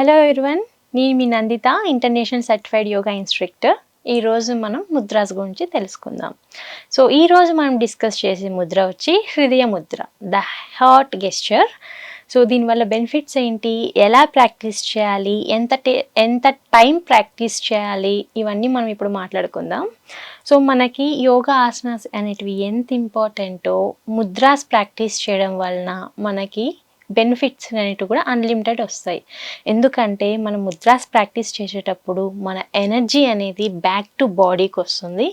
Hello everyone నేను మీ Nanditha international certified yoga instructor ఈరోజు మనం ముద్రాస్ గురించి తెలుసుకుందాం. సో ఈరోజు మనం డిస్కస్ చేసే ముద్ర వచ్చి Hridaya mudra the heart gesture so దీనివల్ల బెనిఫిట్స్ ఏంటి? ఎలా ప్రాక్టీస్ చేయాలి? ఎంత టే- ఎంత టైం ప్రాక్టీస్ చేయాలి? ఇవన్నీ మనం ఇప్పుడు మాట్లాడుకుందాం. సో మనకి యోగా ఆసనాస్ అనేటివి ఎంత ఇంపార్టెంటో ముద్రాస్ ప్రాక్టీస్ చేయడం వలన మనకి బెనిఫిట్స్ అనేవి కూడా అన్లిమిటెడ్ వస్తాయి. ఎందుకంటే మనం ముద్రాస్ ప్రాక్టీస్ చేసేటప్పుడు మన ఎనర్జీ అనేది బ్యాక్ టు బాడీకి వస్తుంది.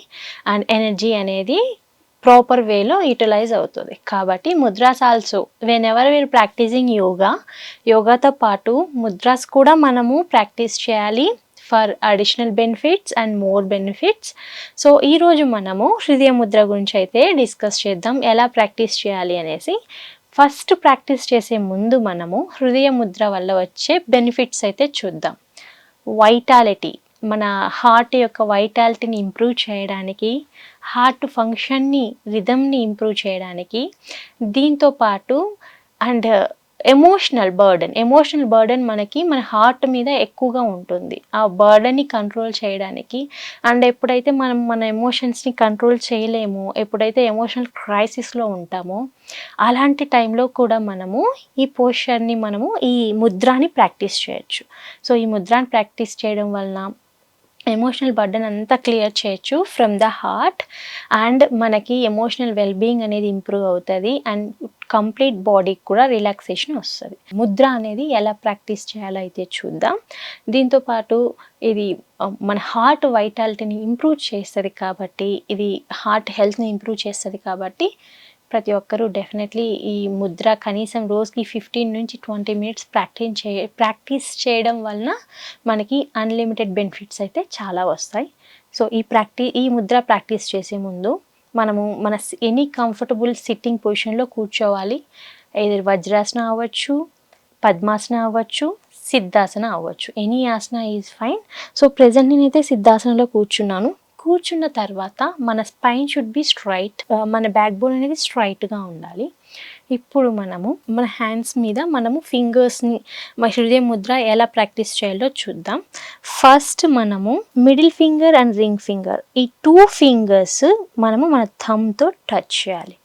అండ్ ఎనర్జీ అనేది ప్రాపర్ వేలో యూటిలైజ్ అవుతుంది. కాబట్టి mudras also whenever we're practicing yoga యోగాతో పాటు ముద్రాస్ కూడా మనము ప్రాక్టీస్ చేయాలి for additional benefits and more benefits so ఈరోజు మనము హృదయ ముద్ర గురించి అయితే డిస్కస్ చేద్దాం. ఎలా ప్రాక్టీస్ చేయాలి అనేసి ఫస్ట్ ప్రాక్టీస్ చేసే ముందు మనము హృదయ ముద్ర వల్ల వచ్చే బెనిఫిట్స్ అయితే చూద్దాం. వైటాలిటీ మన హార్ట్ యొక్క వైటాలిటీని ఇంప్రూవ్ చేయడానికి హార్ట్ ఫంక్షన్ని రిధమ్ని ఇంప్రూవ్ చేయడానికి దీంతో పాటు and emotional burden emotional burden మనకి మన హార్ట్ మీద ఎక్కువగా ఉంటుంది. ఆ బర్డన్ని కంట్రోల్ చేయడానికి. అండ్ ఎప్పుడైతే మనం మన ఎమోషన్స్ని కంట్రోల్ చేయలేము ఎప్పుడైతే ఎమోషనల్ క్రైసిస్లో ఉంటామో అలాంటి టైంలో కూడా మనము ఈ పోస్చర్ని మనము ఈ ముద్రాని ప్రాక్టీస్ చేయొచ్చు. సో ఈ ముద్రాని ప్రాక్టీస్ చేయడం వలన ఎమోషనల్ బర్డన్ అంతా క్లియర్ చేయొచ్చు ఫ్రమ్ ద హార్ట్ అండ్ మనకి ఎమోషనల్ వెల్బీయింగ్ అనేది ఇంప్రూవ్ అవుతుంది. అండ్ కంప్లీట్ బాడీకి కూడా రిలాక్సేషన్ వస్తుంది. ముద్ర అనేది ఎలా ప్రాక్టీస్ చేయాలో అయితే చూద్దాం. దీంతో పాటు ఇది um, మన హార్ట్ వైటాలిటీని ఇంప్రూవ్ చేస్తుంది కాబట్టి ఇది హార్ట్ హెల్త్ని ఇంప్రూవ్ చేస్తుంది కాబట్టి ప్రతి ఒక్కరూ డెఫినెట్లీ ఈ ముద్ర కనీసం రోజుకి ఫిఫ్టీన్ నుంచి ట్వంటీ మినిట్స్ ప్రాక్టీస్ చే ప్రాక్టీస్ చేయడం వలన మనకి అన్లిమిటెడ్ బెనిఫిట్స్ అయితే చాలా వస్తాయి. సో ఈ ప్రాక్టీ ఈ ముద్ర ప్రాక్టీస్ చేసే ముందు మనము మన ఎనీ కంఫర్టబుల్ సిట్టింగ్ పొజిషన్లో కూర్చోవాలి. ఏదో వజ్రాసన అవ్వచ్చు పద్మాసన అవ్వచ్చు సిద్ధాసన అవ్వచ్చు. Any asana is fine so present నేనైతే సిద్ధాసనలో కూర్చున్నాను. కూర్చున్న తర్వాత మన స్పైన్ షుడ్ బి స్ట్రైట్ మన బ్యాక్ బోన్ అనేది స్ట్రైట్గా ఉండాలి. ఇప్పుడు మనము మన హ్యాండ్స్ మీద మనము ఫింగర్స్ని మన హృదయ ముద్ర ఎలా ప్రాక్టీస్ చేయాలో చూద్దాం. ఫస్ట్ మనము middle finger and ring finger ఈ టూ ఫింగర్స్ మనము మన థమ్తో టచ్ చేయాలి.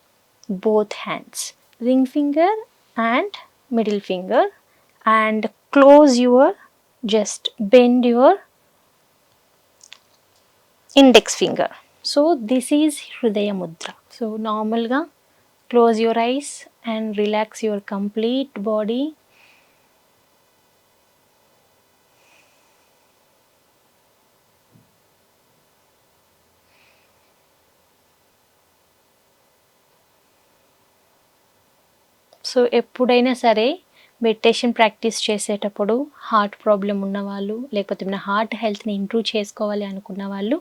Both hands ring finger and middle finger and close your just bend your index finger so this is Hridaya mudra so నార్మల్గా close your eyes and relax your complete body so ఎప్పుడైనా సరే meditation practice చేసేటప్పుడు heart problem ఉన్నవాళ్ళు లేకపోతే మన heart హెల్త్ని improve చేసుకోవాలి అనుకున్న వాళ్ళు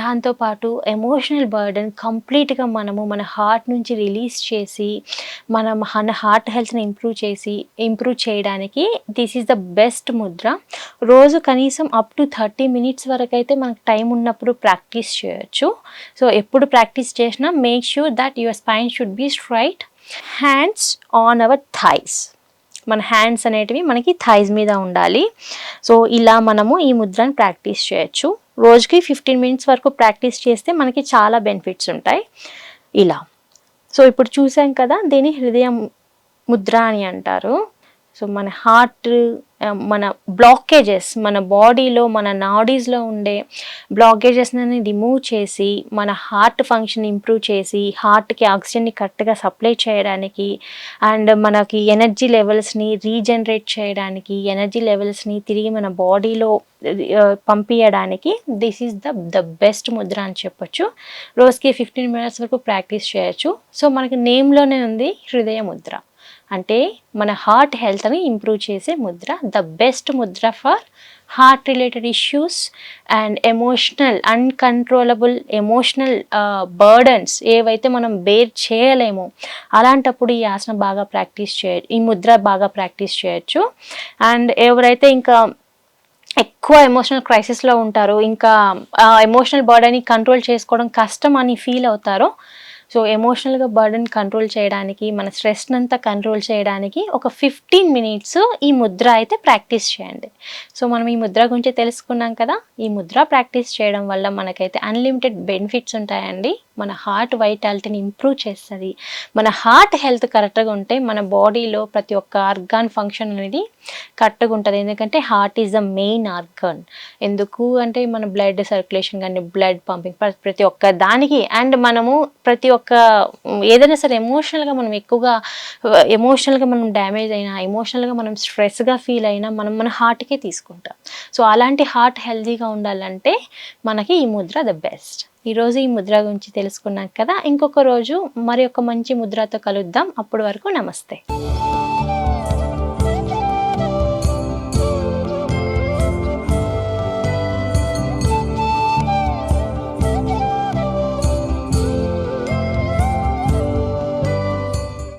దాంతోపాటు ఎమోషనల్ బర్డన్ కంప్లీట్గా మనము మన హార్ట్ నుంచి రిలీజ్ చేసి మనం మన హార్ట్ హెల్త్ని ఇంప్రూవ్ చేసి ఇంప్రూవ్ చేయడానికి this is the best Mudra. రోజు కనీసం అప్ టు థర్టీ మినిట్స్ వరకు అయితే మనకు టైం ఉన్నప్పుడు ప్రాక్టీస్ చేయొచ్చు. సో ఎప్పుడు ప్రాక్టీస్ చేసినా make sure that your spine should be straight hands on our thighs మన హ్యాండ్స్ అనేటివి మనకి థైస్ మీద ఉండాలి. సో ఇలా మనము ఈ ముద్రను ప్రాక్టీస్ చేయొచ్చు. రోజుకి ఫిఫ్టీన్ మినిట్స్ వరకు ప్రాక్టీస్ చేస్తే మనకి చాలా బెనిఫిట్స్ ఉంటాయి. ఇలా. సో ఇప్పుడు చూసాం కదా దీని హృదయ ముద్ర అని అంటారు. సో మన హార్ట్ మన బ్లాకేజెస్ మన బాడీలో మన నాడీస్లో ఉండే బ్లాకేజెస్ని రిమూవ్ చేసి మన హార్ట్ ఫంక్షన్ ఇంప్రూవ్ చేసి హార్ట్కి ఆక్సిజన్ని కరెక్ట్గా సప్లై చేయడానికి అండ్ మనకి ఎనర్జీ లెవెల్స్ని రీజనరేట్ చేయడానికి ఎనర్జీ లెవెల్స్ని తిరిగి మన బాడీలో పంపించడానికి this is the the best mudra అని చెప్పొచ్చు. రోజుకి ఫిఫ్టీన్ మినిట్స్ వరకు ప్రాక్టీస్ చేయొచ్చు. సో మనకి నేమ్లోనే ఉంది హృదయ ముద్ర. అంటే మన హార్ట్ హెల్త్ని ఇంప్రూవ్ చేసే mudra the best mudra for heart related issues and emotional uncontrollable emotional burdens ఏవైతే మనం బేర్ చేయలేమో అలాంటప్పుడు ఈ ఆసనం బాగా ప్రాక్టీస్ చేయ ఈ ముద్ర బాగా ప్రాక్టీస్ చేయొచ్చు. అండ్ ఎవరైతే ఇంకా ఎక్కువ ఎమోషనల్ క్రైసిస్లో ఉంటారో ఇంకా ఎమోషనల్ బర్డన్ని కంట్రోల్ చేసుకోవడం కష్టం అని ఫీల్ అవుతారో సో ఎమోషనల్గా బర్డన్ కంట్రోల్ చేయడానికి మన స్ట్రెస్ని అంతా కంట్రోల్ చేయడానికి ఒక ఫిఫ్టీన్ మినిట్స్ ఈ ముద్ర అయితే ప్రాక్టీస్ చేయండి. సో మనం ఈ ముద్ర గురించి తెలుసుకున్నాం కదా ఈ ముద్ర ప్రాక్టీస్ చేయడం వల్ల మనకైతే అన్లిమిటెడ్ బెనిఫిట్స్ ఉంటాయండి. మన హార్ట్ వైటాలిటీని ఇంప్రూవ్ చేస్తుంది. మన హార్ట్ హెల్త్ కరెక్ట్గా ఉంటే మన బాడీలో ప్రతి ఒక్క ఆర్గాన్ ఫంక్షన్ అనేది కరెక్ట్గా ఉంటుంది. ఎందుకంటే heart is the main organ ఎందుకు అంటే మన బ్లడ్ సర్క్యులేషన్ కానీ బ్లడ్ పంపింగ్ ప్రతి ఒక్క దానికి అండ్ మనము ప్రతి ఒక్క ఏదైనా సరే ఎమోషనల్గా మనం ఎక్కువగా ఎమోషనల్గా మనం డ్యామేజ్ అయినా ఎమోషనల్గా మనం స్ట్రెస్గా ఫీల్ అయినా మనం మన హార్ట్కే తీసుకుంటాం. సో అలాంటి హార్ట్ హెల్తీగా ఉండాలంటే మనకి ఈ ముద్ర ద బెస్ట్ ఈరోజు ఈ ముద్ర గురించి తెలుసుకున్నాం కదా. ఇంకొక రోజు మరి ఒక మంచి ముద్రతో కలుద్దాం. అప్పటి వరకు నమస్తే.